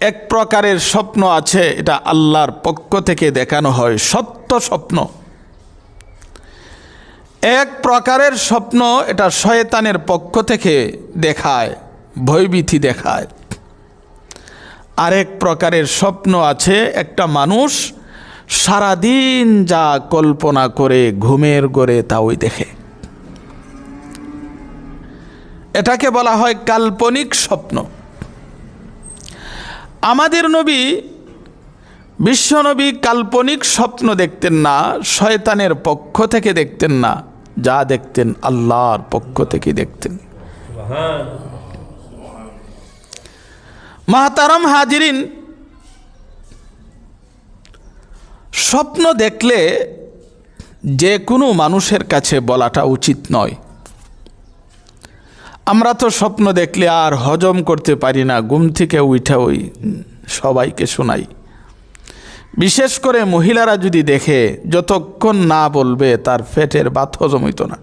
এক প্রকারের স্বপ্ন আছে, এটা আল্লাহর পক্ষ থেকে দেখানো হয়, সত্য স্বপ্ন। এক প্রকারের স্বপ্ন এটা শয়তানের পক্ষ থেকে দেখায়, ভয়ভীতি দেখায়। আরেক প্রকারের স্বপ্ন আছে, একটা মানুষ সারাদিন যা কল্পনা করে, ঘুমের গড়ে তা দেখে। এটাকে বলা হয় কাল্পনিক স্বপ্ন। আমাদের নবী বিশ্বনবী কাল্পনিক স্বপ্ন দেখতেন না, শয়তানের পক্ষ থেকে দেখতেন না, যা দেখতেন আল্লাহর পক্ষ থেকে দেখতেন। মাহতারাম হাজিরিন, স্বপ্ন দেখলে যে কোনো মানুষের কাছে বলাটা উচিত নয়। আমরা তো স্বপ্ন দেখলে আর হজম করতে পারি না, ঘুম থেকে উঠা ওই সবাইকে শোনাই। বিশেষ করে মহিলারা যদি দেখে, যতক্ষণ না বলবে তার পেটের বাত হজম হইত না।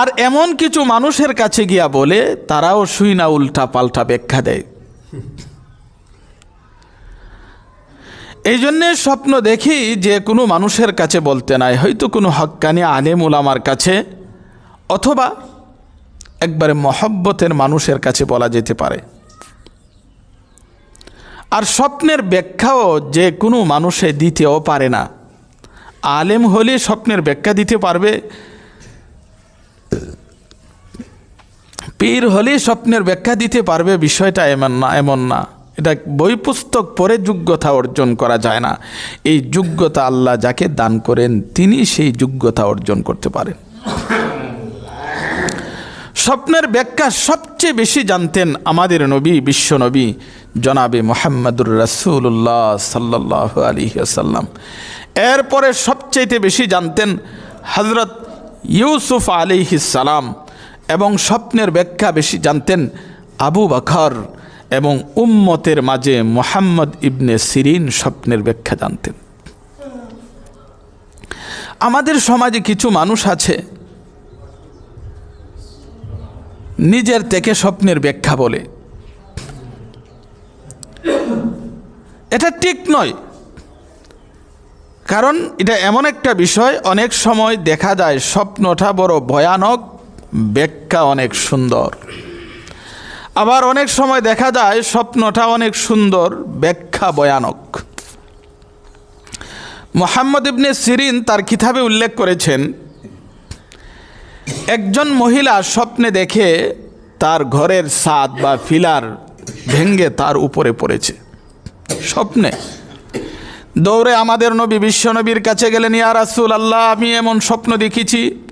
আর এমন কিছু মানুষের কাছে গিয়া বলে, তারাও শুই না, উল্টা পাল্টা ব্যাখ্যা দেয়। এই জন্যে স্বপ্ন দেখি যে কোনো মানুষের কাছে বলতে নাই, হয়তো কোনো হক্কানি আলেম উলামার কাছে অথবা একবারে মহব্বতের মানুষের কাছে বলা যেতে পারে। আর স্বপ্নের ব্যাখ্যাও যে কোনো মানুষে দিতেও পারে না। আলেম হলে স্বপ্নের ব্যাখ্যা দিতে পারবে। পীর হলে স্বপ্নের ব্যাখ্যা দিতে পারবে, বিষয়টা এমন না এমন না। এটা বই পুস্তক পড়ে যোগ্যতা অর্জন করা যায় না। এই যোগ্যতা আল্লাহ যাকে দান করেন, তিনি সেই যোগ্যতা অর্জন করতে পারেন। স্বপ্নের ব্যাখ্যা সবচেয়ে বেশি জানতেন আমাদের নবী বিশ্বনবী জনাবে মোহাম্মদুর রাসুল্লাহ সাল্লাহ আলী আসাল্লাম এরপরে সবচেয়ে বেশি জানতেন হজরত ইউসুফ সালাম এবং স্বপ্নের ব্যাখ্যা বেশি জানতেন আবু বখর এবং উম্মতের মাঝে মোহাম্মদ ইবনে সিরিন স্বপ্নের ব্যাখ্যা জানতেন। আমাদের সমাজে কিছু মানুষ আছে নিজের থেকে স্বপ্নের ব্যাখ্যা বলে। এটা ঠিক নয়। কারণ এটা এমন একটা বিষয়, অনেক সময় দেখা যায় স্বপ্নটা বড় ভয়ানক, ব্যাখ্যা অনেক সুন্দর। আবার অনেক সময় দেখা যায় স্বপ্নটা অনেক সুন্দর, ব্যাখ্যা ভয়ানক। মোহাম্মদ ইবনে সিরিন তার কিতাবে উল্লেখ করেছেন একজন মহিলা স্বপ্নে দেখে তার ঘরের সাদ বা ফিলার ভেঙ্গে তার উপরে পড়েছে। স্বপ্নে। দৌড়ে আমাদের নবী বিশ্বনবীর কাছে গেলেন, ইয়া রাসুল আল্লাহ আমি এমন স্বপ্ন দেখেছি।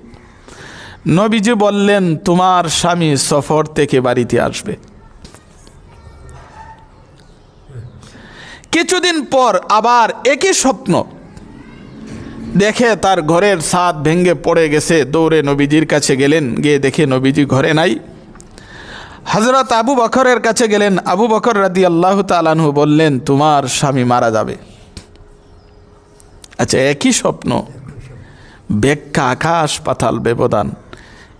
নবীজি বললেন, তোমার স্বামী সফর থেকে বাড়িতে আসবে। কিছুদিন পর আবার একই স্বপ্ন দেখে তার ঘরের ছাদ ভেঙ্গে পড়ে গেছে। দৌড়ে নবীজির কাছে গেলেন, গিয়ে দেখে নবীজি ঘরে নাই। হজরত আবু বকরের কাছে গেলেন। আবু বকর রাদি আল্লাহ তালানহু বললেন, তোমার স্বামী মারা যাবে। আচ্ছা একই স্বপ্ন। ব্যাখ্যা আকাশ পাতাল ব্যবধান।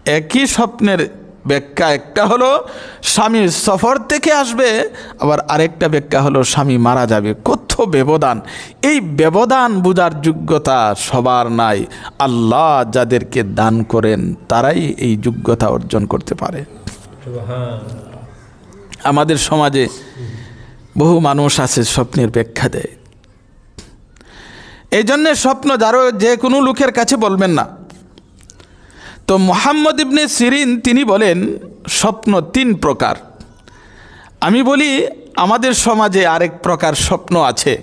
একই স্বপ্নের ব্যাখ্যা একটা হলো স্বামী সফর থেকে আসবে, আবার আরেকটা ব্যাখ্যা হলো, স্বামী মারা যাবে। কত ব্যবধান। এই ব্যবধান বোঝার যোগ্যতা সবার নাই। আল্লাহ যাদেরকে দান করেন, তারাই এই যোগ্যতা অর্জন করতে পারে। আমাদের সমাজে বহু মানুষ আছে স্বপ্নের ব্যাখ্যা দেয়। এই জন্যে স্বপ্ন যারও যে কোনো লোকের কাছে বলবেন না। তো মোহাম্মদ ইবনে সিরিন তিনি বলেন, স্বপ্ন তিন প্রকার। আমি বলি, আমাদের সমাজে আরেক প্রকার স্বপ্ন আছে।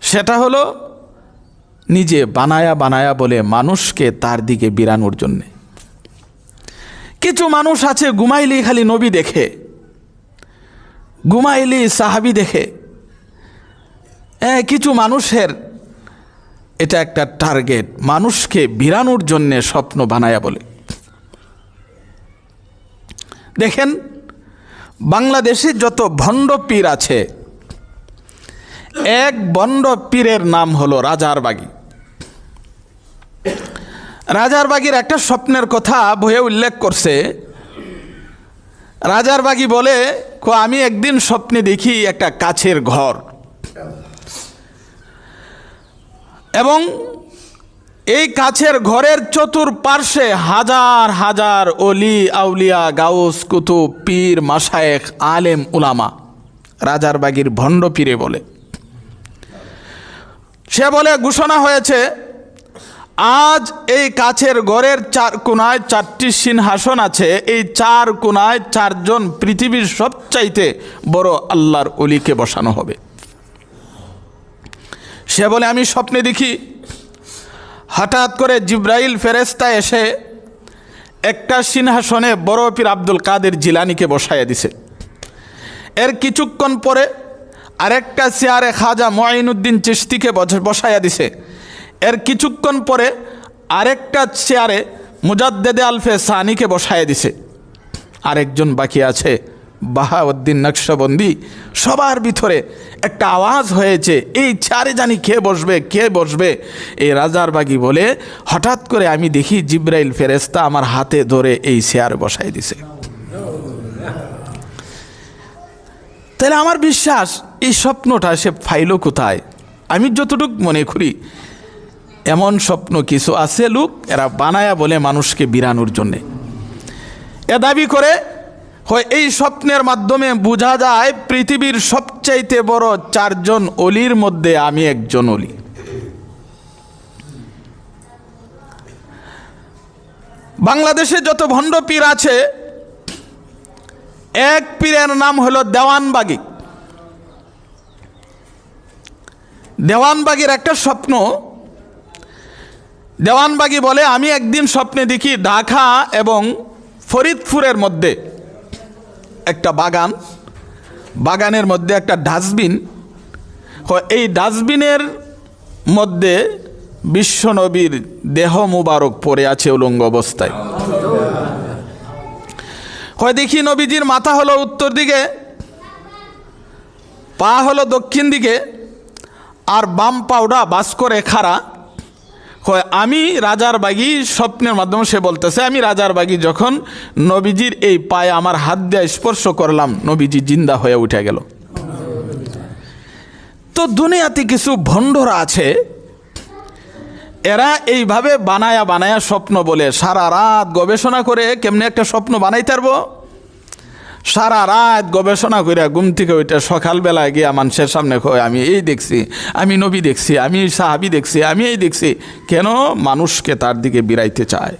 সেটা হলো, নিজে বানায়া বানায়া বলে মানুষকে তার দিকে বিরানোর জন্যে। কিছু মানুষ আছে ঘুমাইলি খালি নবী দেখে ঘুমাইলি সাহাবি দেখে। কিছু মানুষের এটা একটা টার্গেট মানুষকে বিরানোর জন্যে স্বপ্ন বানায়া বলে। দেখেন, বাংলাদেশে যত ভণ্ড পীর আছে, এক বন্ড পীরের নাম হলো রাজারবাগী রাজারবাগীর একটা স্বপ্নের কথা বইয়ে উল্লেখ করছে। রাজার বাগি বলে, কো, আমি একদিন স্বপ্নে দেখি একটা কাছের ঘর। এবং এই কাছের ঘরের চতুর্পার্শ্বে হাজার হাজার অলি, আউলিয়া, গাউস, কুতুব, পীর মাসায়েক আলেম, উলামা, রাজার বাগির ভণ্ড পীরে বলে। সে বলে, ঘোষণা হয়েছে, আজ এই কাছের ঘরের চার কোনায় চারটি সিংহাসন আছে। এই চার কোনায় চারজন পৃথিবীর সবচাইতে বড় আল্লাহর অলিকে বসানো হবে। সে বলে, আমি স্বপ্নে দেখি। হঠাৎ করে জিব্রাইল ফেরেস্তা এসে একটা সিংহাসনে বড় পীর আব্দুল কাদের জিলানিকে বসাইয়া দিছে। এর কিছুক্ষণ পরে আরেকটা চেয়ারে খাজা মঈনুদ্দিন চিস্তিকে বস- বসাইয়া দিছে। এর কিছুক্ষণ পরে আরেকটা চেয়ারে মুজাদ্দেদে আলফে সানিকে বসাইয়া দিছে। আরেকজন বাকি আছে। বাহাউদ্দিন নকশবন্দি সবার ভিতরে একটা আওয়াজ হয়েছে, এই চারে জানি কে বসবে কে বসবে? এই রাজার বাগি বলে, হঠাৎ করে আমি দেখি জিব্রাইল ফেরেস্তা আমার হাতে ধরে এই চেয়ারে বসাই দিছে। তাহলে আমার বিশ্বাস, এই স্বপ্নটা সে ফাইলো কোথায়? আমি যতটুক মনে করি, এমন স্বপ্ন কিছু আছে, লোক, এরা বানায়া বলে মানুষকে বিরানোর জন্যে। এ দাবি করে হয় এই স্বপ্নের মাধ্যমে বোঝা যায় পৃথিবীর সবচাইতে বড় চারজন অলির মধ্যে আমি একজন অলি। বাংলাদেশে যত ভণ্ড পীর আছে, এক পীরের নাম হলো দেওয়ানবাগি দেওয়ানবাগির একটা স্বপ্ন। দেওয়ানবাগি বলে, আমি একদিন স্বপ্নে দেখি ঢাকা এবং ফরিদপুরের মধ্যে একটা বাগান, বাগানের মধ্যে একটা ডাস্টবিন। এই ডাস্টবিনের মধ্যে বিশ্বনবীর দেহ মুবারক পড়ে আছে উলঙ্গ অবস্থায়। হয় দেখি নবীজির মাথা হলো উত্তর দিকে, পা হলো দক্ষিণ দিকে, আর বাম পাউডা বাস করে খাড়া। হয়, আমি রাজার বাগি স্বপ্নের মাধ্যমে সে বলতেছে, আমি রাজার বাগি যখন নবীজির এই পায়ে আমার হাত দিয়ে স্পর্শ করলাম, নবীজি জিন্দা হয়ে উঠে গেল। তো দুনিয়াতে কিছু ভণ্ডরা আছে, এরা এইভাবে বানায়া বানায়া স্বপ্ন বলে, সারা রাত গবেষণা করে কেমনে একটা স্বপ্ন বানাইতে পারব? সারা রাত গবেষণা করিয়া ঘুম থেকে ওইটা সকালবেলায় গিয়া মানুষের সামনে কয়, আমি এই দেখছি, আমি নবী দেখছি, আমি সাহাবি দেখছি, আমি এই দেখছি। কেন? মানুষকে তার দিকে বিরাইতে চায়।